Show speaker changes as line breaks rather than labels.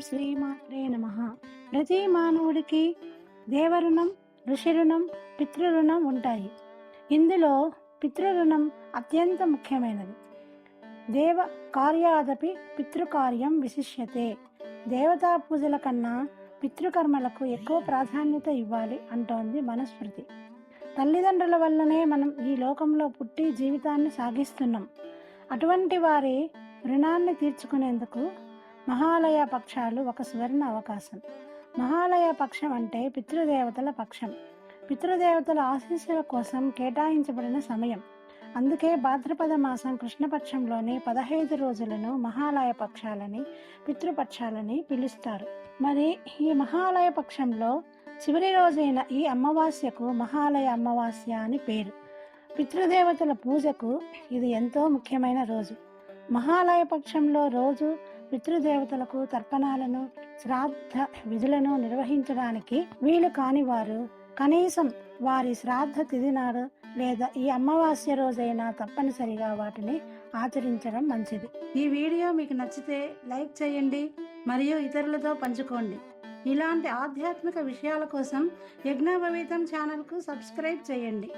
శ్రీమాత్రే నమ ప్రతి మానవుడికి దేవరుణం ఋషిరుణం పితృరుణం ఉంటాయి. ఇందులో పితృరుణం అత్యంత ముఖ్యమైనది. దేవ కార్యాదపి పితృకార్యం విశిష్యతే. దేవతా పూజల కన్నా పితృకర్మలకు ఎక్కువ ప్రాధాన్యత ఇవ్వాలి అంటోంది మనస్మృతి. తల్లిదండ్రుల వల్లనే మనం ఈ లోకంలో పుట్టి జీవితాన్ని సాగిస్తున్నాం. అటువంటి వారి రుణాన్ని తీర్చుకునేందుకు మహాలయ పక్షాలు ఒక సువర్ణ అవకాశం. మహాలయ పక్షం అంటే పితృదేవతల పక్షం. పితృదేవతల ఆశీస్సుల కోసం కేటాయించబడిన సమయం. అందుకే భాద్రపద మాసం కృష్ణపక్షంలోని పదహైదు రోజులను మహాలయ పక్షాలని పితృపక్షాలని పిలుస్తారు. మరి ఈ మహాలయ పక్షంలో చివరి రోజైన ఈ అమావాస్యకు మహాలయ అమావాస్య అని పేరు. పితృదేవతల పూజకు ఇది ఎంతో ముఖ్యమైన రోజు. మహాలయ పక్షంలో రోజు పితృదేవతలకు తర్పణాలను శ్రాద్ధ విధులను నిర్వహించడానికి వీలు కాని వారు కనీసం వారి శ్రాద్ధ తిథి నాడు లేదా ఈ అమావాస్య రోజైనా తప్పనిసరిగా వాటిని ఆచరించడం మంచిది. ఈ వీడియో మీకు నచ్చితే లైక్ చేయండి మరియు ఇతరులతో పంచుకోండి. ఇలాంటి ఆధ్యాత్మిక విషయాల కోసం యజ్ఞోపవీతం ఛానల్కు సబ్స్క్రైబ్ చేయండి.